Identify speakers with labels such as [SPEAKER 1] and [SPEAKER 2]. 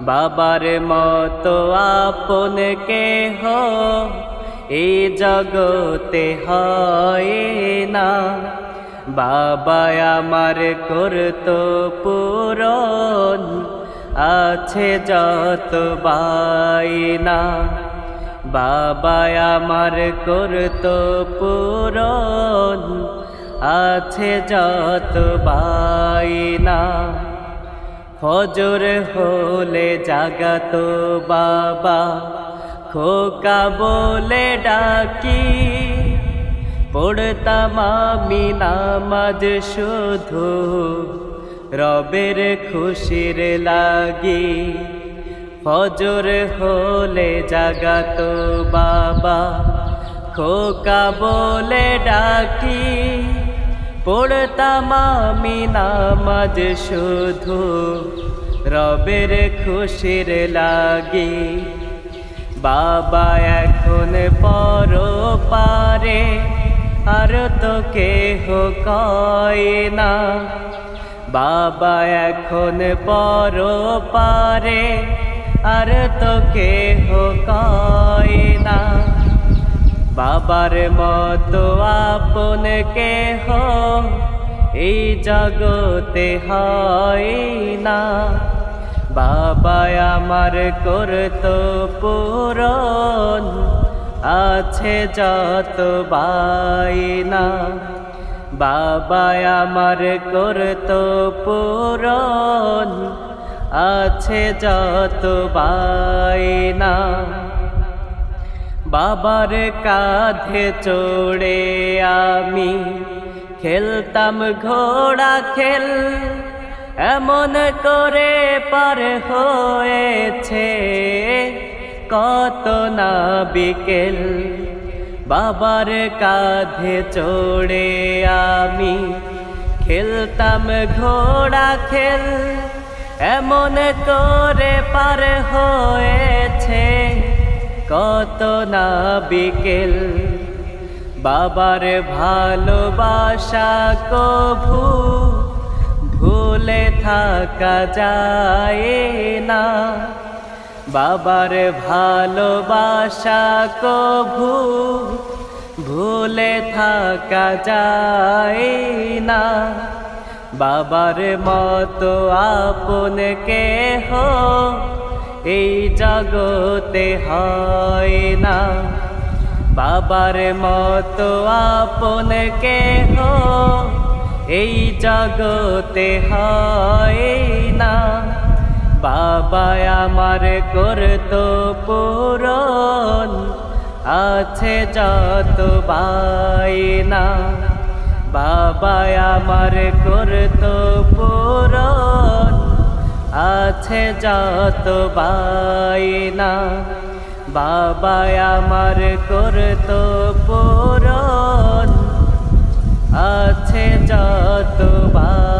[SPEAKER 1] বাবার মতো আপন কেহ এই জগতে হয় না। বাবা আমার করতো পূরণ আছে যত বাইনা বাবা আমার করতো পূরণ আছে যত বাইনা ফজর হলে জাগাতো বাবা, খোকা বলে ডাকি, পড়তাম আমি নামাজ শুধু, রবের খুশির লাগি। ফজর হলে জাগাতো বাবা, খোকা বলে ডাকি পড়তাম আমি নামাজ শুধু। রবের খুশির লাগি। বাবা এখন পর পারে, আর তো কেহ কয় না। বাবা এখন পর পারে, আর তো কেহ কয় না। বাবার মতো আপন কেহ এই জগতে হয় না। বাবা আমার করতো পূরণ আছে যত বাইনা বাবা আমার করতো পূরণ আছে যত বাইনা বাবার কাঁধে চড়ে আমি খেলতাম ঘোড়া খেল, এমন করে পার হয়েছে কত না বিকেল। বাবার কাঁধে চড়ে আমি খেলতাম ঘোড়া খেল, এমন করে পার হয়েছে কত না বিকেল। বাবার ভালোবাসা কভু ভুলে থাকা যায় না। বাবার ভালোবাসা কভু ভুলে থাকা যায় না। বাবার মতো আপন কেহ এই জগতে হয় না। বাবার মতো আপন কেহ এই জগতে হয় না। বাবা আমার করতো পূরণ আছে যত বাইনা বাবা আমার করতো পূরণ আছে যত বাইনা বাবা আমার করত পূরণ আছে যত বাইনা